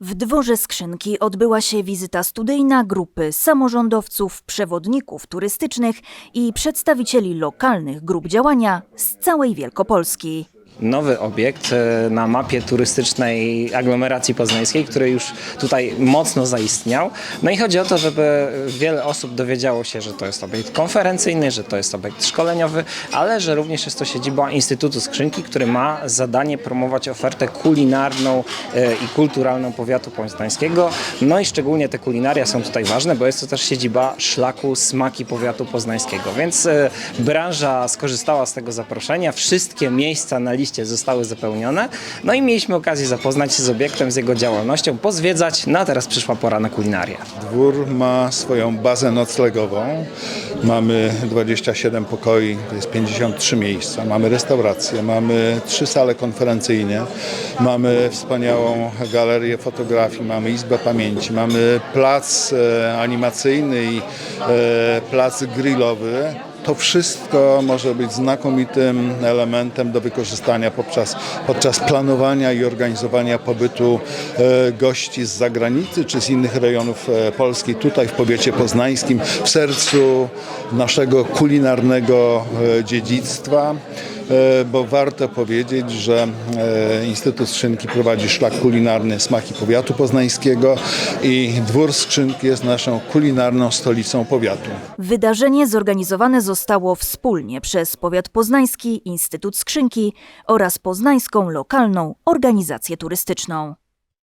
W dworze skrzynki odbyła się wizyta studyjna grupy samorządowców, przewodników turystycznych i przedstawicieli lokalnych grup działania z całej Wielkopolski. Nowy obiekt e, na mapie turystycznej aglomeracji poznańskiej, który już tutaj mocno zaistniał. No i chodzi o to, żeby wiele osób dowiedziało się, że to jest obiekt konferencyjny, że to jest obiekt szkoleniowy, ale że również jest to siedziba Instytutu Skrzynki, który ma zadanie promować ofertę kulinarną e, i kulturalną powiatu poznańskiego. No i szczególnie te kulinaria są tutaj ważne, bo jest to też siedziba szlaku smaki powiatu poznańskiego. Więc e, branża skorzystała z tego zaproszenia. Wszystkie miejsca na liście zostały zapełnione. No i mieliśmy okazję zapoznać się z obiektem, z jego działalnością, pozwiedzać. No a teraz przyszła pora na kulinarię. Dwór ma swoją bazę noclegową. Mamy 27 pokoi, to jest 53 miejsca. Mamy restaurację, mamy trzy sale konferencyjne, mamy wspaniałą galerię fotografii, mamy izbę pamięci, mamy plac e, animacyjny i e, plac grillowy. To wszystko może być znakomitym elementem do wykorzystania podczas, podczas planowania i organizowania pobytu e, gości z zagranicy czy z innych rejonów e, Polski, tutaj w powiecie poznańskim, w sercu naszego kulinarnego e, dziedzictwa. E, Bo warto powiedzieć, że e, Instytut Skrzynki prowadzi szlak kulinarny Smaki Powiatu Poznańskiego i Dwór Skrzynki jest naszą kulinarną stolicą powiatu. Wydarzenie zorganizowane zostało wspólnie przez Powiat Poznański, Instytut Skrzynki oraz Poznańską Lokalną Organizację Turystyczną.